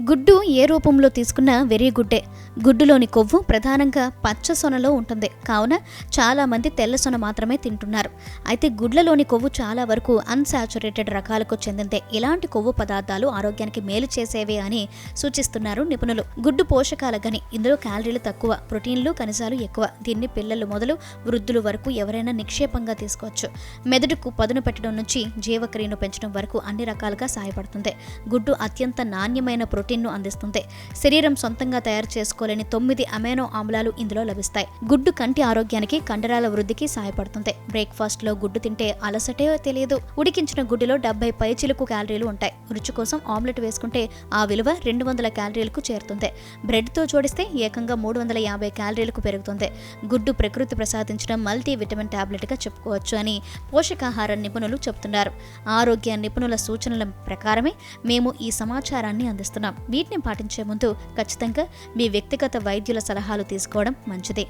గుడ్డు ఏ రూపంలో తీసుకున్నా వెరీ గుడ్డే. గుడ్డులోని కొవ్వు ప్రధానంగా పచ్చ సొనలో ఉంటుంది. కావున చాలామంది తెల్ల సొన మాత్రమే తింటున్నారు. అయితే గుడ్లలోని కొవ్వు చాలా వరకు అన్సాచురేటెడ్ రకాలకు చెందిందే. ఇలాంటి కొవ్వు పదార్థాలు ఆరోగ్యానికి మేలు చేసేవే అని సూచిస్తున్నారు నిపుణులు. గుడ్డు పోషకాల గని ఇందులో క్యాలరీలు తక్కువ ప్రోటీన్లు ఖనిజాలు ఎక్కువ. దీన్ని పిల్లలు మొదలు వృద్ధులు వరకు ఎవరైనా నిక్షేపంగా తీసుకోవచ్చు. మెదడుకు పదును పెట్టడం నుంచి జీవక్రియను పెంచడం వరకు అన్ని రకాలుగా సహాయపడుతుంది గుడ్డు అత్యంత నాణ్యమైన ప్రోటీన్ ప్రోటీన్ను అందిస్తుంది శరీరం సొంతంగా తయారు చేసుకోలేని తొమ్మిది అమైనో ఆమ్లాలు ఇందులో లభిస్తాయి. గుడ్డు కంటి ఆరోగ్యానికి కండరాల వృద్ధికి సహాయపడుతుంది. బ్రేక్ఫాస్ట్లో గుడ్డు తింటే అలసటే తెలియదు. ఉడికించిన గుడ్డులో డెబ్బై పైచిలకు క్యాలరీలు ఉంటాయి. రుచి కోసం ఆమ్లెట్ వేసుకుంటే ఆ విలువ రెండు వందల క్యాలరీలకు చేరుతుంది. బ్రెడ్తో జోడిస్తే ఏకంగా మూడు వందల యాభై క్యాలరీలకు పెరుగుతుంది. గుడ్డు ప్రకృతి ప్రసాదించిన మల్టీ విటమిన్ టాబ్లెట్గా చెప్పుకోవచ్చు అని పోషకాహార నిపుణులు చెబుతున్నారు ఆరోగ్య నిపుణుల సూచనల ప్రకారమే మేము ఈ సమాచారాన్ని అందిస్తున్నాం. వీటిని పాటించే ముందు ఖచ్చితంగా మీ వ్యక్తిగత వైద్యుల సలహాలు తీసుకోవడం మంచిదే.